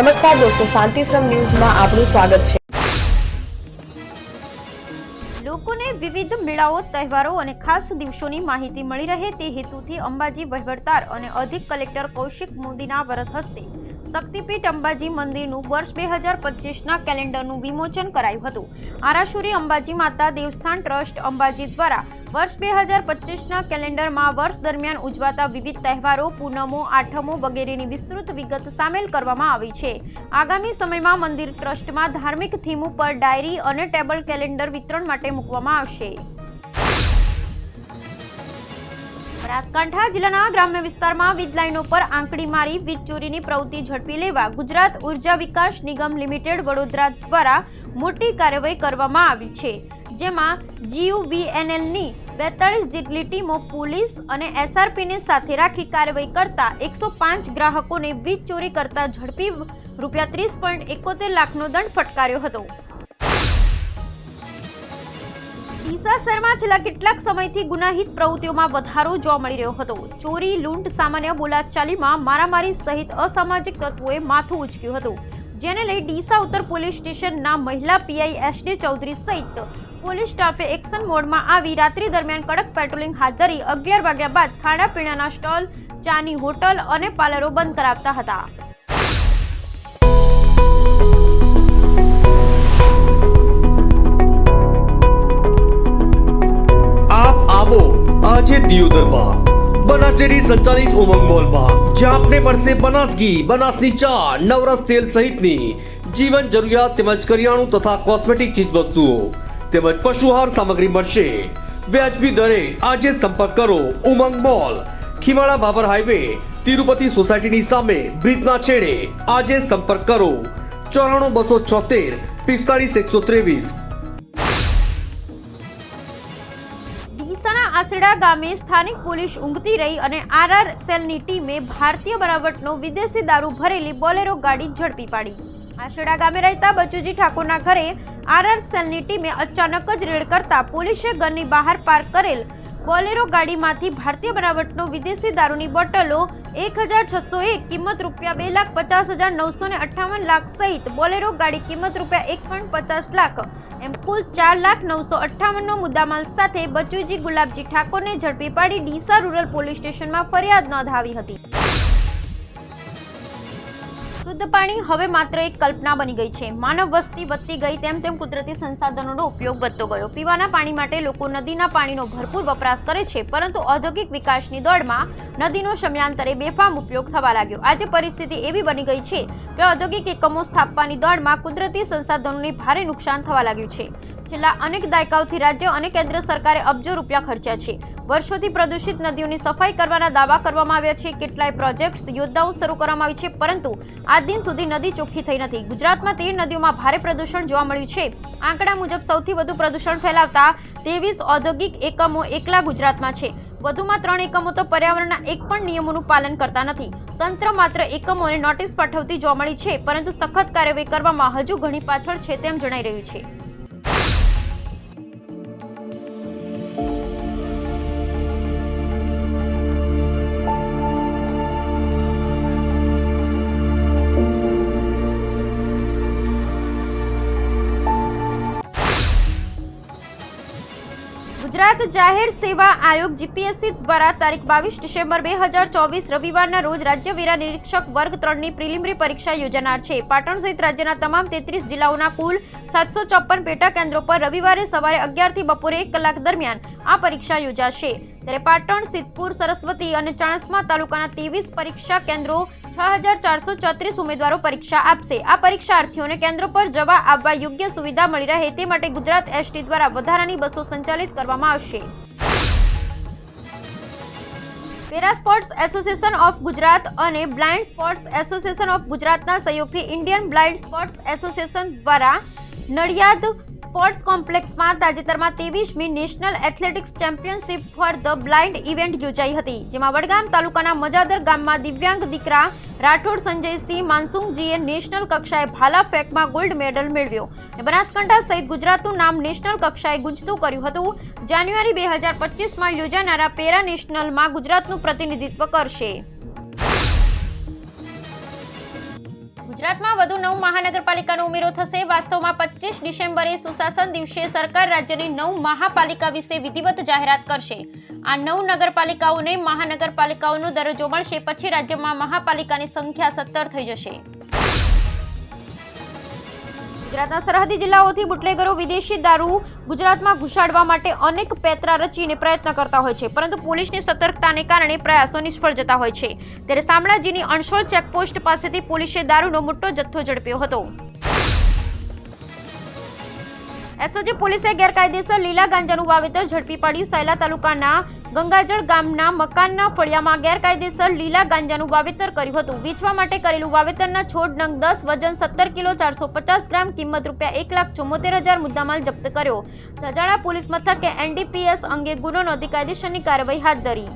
નમસ્કાર દોસ્તો, શાંતિશ્રમ ન્યૂઝમાં આપનું સ્વાગત છે. લોકોને વિવિધ મેળાઓ, તહેવારો અને ખાસ દિવસોની માહિતી મળી રહે તે હેતુથી અંબાજી વહીવટદાર અને અધિક કલેક્ટર કૌશિક મોદીના વરદ હસ્તે શક્તિપીઠ અંબાજી મંદિરનું વર્ષ બે હજાર પચીસના કેલેન્ડરનું વિમોચન કરાયું હતું. આરાશુરી અંબાજી માતા દેવસ્થાન ટ્રસ્ટ અંબાજી દ્વારા વર્ષ બે હજાર પચીસના કેલેન્ડરમાં વર્ષ દરમિયાન ઉજવાતા વિવિધ તહેવારો, પૂનમો, આઠમો વગેરેની વિસ્તૃત વિગત સામેલ કરવામાં આવી છે. આગામી સમયમાં મંદિર ટ્રસ્ટમાં ધાર્મિક થીમ ઉપર ડાયરી અને ટેબલ કેલેન્ડર વિતરણ માટે મૂકવામાં આવશે. બનાસકાંઠા જિલ્લાના ગ્રામ્ય વિસ્તારમાં વીજ લાઈનો પર આંકડી મારી વીજ ચોરીની પ્રવૃત્તિ ઝડપી લેવા ગુજરાત ઊર્જા વિકાસ નિગમ લિમિટેડ વડોદરા દ્વારા મોટી કાર્યવાહી કરવામાં આવી છે. જેમાં જીયુવીએનએલની બેતાળીસ જેટલી ટીમો પોલીસ અને એસઆરપીને સાથે રાખી કાર્યવાહી કરતા એકસો પાંચ ગ્રાહકોને વીજ ચોરી કરતા ઝડપી રૂપિયા ત્રીસ પોઈન્ટ એકોતેર લાખનો દંડ ફટકાર્યો હતો. ડીસા શહેરમાં છેલ્લા કેટલાક સમયથી ગુનાહિત પ્રવૃત્તિઓમાં વધારો જોવા મળી રહ્યો હતો. ચોરી, લૂંટ, સામાન્ય બોલાચાલીમાં મારામારી સહિત અસામાજિક તત્વોએ માથું ઉચક્યું હતું. જેને લઈ ડીસા ઉત્તર પોલીસ સ્ટેશનના મહિલા પીઆઈ એસડી ચૌધરી સહિત પોલીસ સ્ટાફે એક્શન મોડમાં આવી રાત્રિ દરમિયાન કડક પેટ્રોલિંગ હાથ ધરી અગિયાર વાગ્યા બાદ ખાણાપીણાના સ્ટોલ, ચાની હોટલ અને પાર્લરો બંધ કરાવતા હતા. આપ આવો આજે દિયોદરમાં. બનાસ ડેરી સંચાલિત ઉમંગ મોલમાં. જ્યાં આપને મળશે બનાસ ઘી બનાસની ચા, નવરસ તેલ સહિતની જીવન જરૂરિયાત તેમજ કરિયાણું તથા કોસ્મેટિક ચીજ વસ્તુઓ તેમજ પશુહાર સામગ્રી મળશે. વ્યાજબી દરે આજે સંપર્ક કરો ઉમંગ મોલ. ખીમાળા બાબર હાઈવે, તિરુપતિ સોસાયટીની સામે બ્રિજના છેડે આજે સંપર્ક કરો. ચોરાણું બસો છોતેર, પિસ્તાળીસ એકસો ત્રેવીસ. આસડા ગામે સ્થાનિક પોલીસ ઊંઘતી રહી અને આરઆર સેલની ટીમે ભારતીય બનાવટનો વિદેશી દારૂ ભરેલી બોલેરો ગાડી ઝડપી પાડી. આસડા ગામે રહેતા બચુજી ઠાકોરના ઘરે આરઆર સેલની ટીમે અચાનક જ રેડ કરતા પોલીસે ઘરની બહાર પાર્ક કરેલ બોલેરો ગાડીમાંથી ભારતીય બનાવટનો વિદેશી દારૂની બોટલો એક હજાર છસો એક, કિંમત રૂપિયા બે લાખ પચાસ હજાર નવસો ને અઠ્ઠાવન લાખ સહિત બોલેરો ગાડી કિંમત રૂપિયા એક પોઈન્ટ પચાસ લાખ, એમ કુલ ચાર લાખ નવસો અઠ્ઠાવનનો મુદ્દામાલ સાથે બચુજી ગુલાબજી ઠાકોરને ઝડપી પાડી ડીસા રૂરલ પોલીસ સ્ટેશનમાં ફરિયાદ નોંધાવી હતી. શુદ્ધ પાણી હવે માત્ર એક કલ્પના બની ગઈ છે. માનવ વસ્તી વધતી ગઈ તેમ તેમ કુદરતી સંસાધનોનો ઉપયોગ વધતો ગયો. પીવાના પાણી માટે લોકો નદીના પાણીનો ભરપૂર વપરાશ કરે છે, પરંતુ ઔદ્યોગિક વિકાસની દોડમાં નદીનો સમયાંતરે બેફામ ઉપયોગ થવા લાગ્યો. આજે પરિસ્થિતિ એવી બની ગઈ છે કે ઔદ્યોગિક એકમો સ્થાપવાની દોડમાં કુદરતી સંસાધનોને ભારે નુકસાન થવા લાગ્યું છે. છેલ્લા અનેક દાયકાઓથી રાજ્ય અને કેન્દ્ર સરકારે અબજો રૂપિયા ખર્ચ્યા છે. વર્ષોથી પ્રદૂષિત નદીઓની સફાઈ કરવાના દાવા કરવામાં આવ્યા છે. કેટલાય પ્રોજેક્ટ્સ યોજનાઓ શરૂ કરવામાં આવી છે, પરંતુ આ દિન સુધી નદી ચોખ્ખી થઈ નથી. ગુજરાતમાં તેર નદીઓમાં ભારે પ્રદૂષણ જોવા મળ્યું છે. આંકડા મુજબ સૌથી વધુ પ્રદૂષણ ફેલાવતા ત્રેવીસ ઔદ્યોગિક એકમો એકલા ગુજરાતમાં છે. વધુમાં ત્રણ એકમો તો પર્યાવરણના એક પણ નિયમોનું પાલન કરતા નથી. તંત્ર માત્ર એકમોને નોટિસ પાઠવતી જોવા મળી છે, પરંતુ સખત કાર્યવાહી કરવામાં હજુ ઘણી પાછળ છે તેમ જણાઈ રહ્યું છે. ગુજરાત જાહેર સેવા આયોગ જીપીએસસી દ્વારા તારીખ બાવીસ ડિસેમ્બર બે હજાર ચોવીસ રવિવારના રોજ રાજ્ય વેરા નિરીક્ષક વર્ગ ત્રણની પ્રિલિમરી પરીક્ષા યોજાનાર છે. પાટણ સહિત રાજ્યના તમામ તેત્રીસ જિલ્લાઓના કુલ સાતસો ચોપન પેટા કેન્દ્રો પર રવિવારે સવારે અગિયારથી બપોરે એક કલાક દરમિયાન આ પરીક્ષા યોજાશે. ત્યારે પાટણ, સિદ્ધપુર, સરસ્વતી અને ચાણસ્મા તાલુકાના ત્રેવીસ પરીક્ષા કેન્દ્રો છ હજાર ચારસો ચોત્રીસ ઉમેદવારો પરીક્ષા આપશે. આ પરીક્ષાર્થીઓને કેન્દ્ર પર જવા આવવા યોગ્ય સુવિધા મળી રહે તે માટે ગુજરાત એસટી દ્વારા વધારાની બસો સંચાલિત કરવામાં આવશે. Para sports association of Gujarat અને બ્લાઇન્ડ સ્પોર્ટ્સ એસોસિએશન ઓફ ગુજરાતના સહયોગથી ઇન્ડિયન બ્લાઇન્ડ સ્પોર્ટ્સ એસોસિએશન દ્વારા નડિયાદ સ્પોર્ટ્સ કોમ્પ્લેક્સમાં તાજેતરમાં ત્રેવીસમી national athletics championship for the blind event યોજાઈ હતી, જેમાં વડગામ તાલુકાના મજાદર ગામમાં દિવ્યાંગ દીકરા રાઠોડ સંજયસિંહ, માનસુંગજીએ નેશનલ કક્ષાએ ભાલા ફેંકમાં ગોલ્ડ મેડલ મેળવ્યો. અને બનાસકાંઠા સહિત ગુજરાતનું નામ નેશનલ કક્ષાએ ગુંજતું કર્યું હતું. જાન્યુઆરી બે હજાર પચીસમાં યોજાનારા પેરા નેશનલમાં ગુજરાતનું પ્રતિનિધિત્વ કરશે. ગુજરાતમાં વધુ નવ મહાનગરપાલિકાનો ઉમેરો થશે. વાસ્તવમાં પચીસ ડિસેમ્બરે સુશાસન દિવસે સરકાર રાજ્યની નવ મહાપાલિકા વિશે વિધિવત જાહેરાત કરશે. આ નવ નગરપાલિકાઓને મહાનગરપાલિકાઓનો દરજ્જો મળશે. પછી રાજ્યમાં મહાપાલિકાની સંખ્યા સત્તર થઈ જશે. ગુજરાતના સરહદી જિલ્લાઓથી બુટલેગરો વિદેશી દારૂ ગુજરાતમાં ઘુસાડવા માટે અનેક પેતરા રચીને પ્રયત્ન કરતા હોય છે, પરંતુ પોલીસની સતર્કતાને કારણે પ્રયાસો નિષ્ફળ જતા હોય છે. ત્યારે શામળાજીની અણસોળ ચેકપોસ્ટ પાસેથી પોલીસે દારૂનો મોટો જથ્થો ઝડપ્યો હતો. એસઓજી પોલીસે ગેરકાયદેસર લીલા ગાંજાનું વાવેતર ઝડપી પાડ્યું સૈલા તાલુકાના ગંગાજળ ગામના મકાનના ફળિયામાં ગેરકાયદેસર લીલા ગાંજાનું વાવેતર કર્યું હતું. વેચવા માટે કરેલું વાવેતરના છોડ નંગ દસ વજન સત્તર કિલો ચારસો પચાસ ગ્રામ કિંમત રૂપિયા એક લાખ ચુમ્મોતેર હજાર મુદ્દામાલ જપ્ત કર્યો. સજાડા પોલીસ મથકે એનડીપીએસ અંગે ગુનો નોંધી કાયદેસરની કાર્યવાહી હાથ ધરી.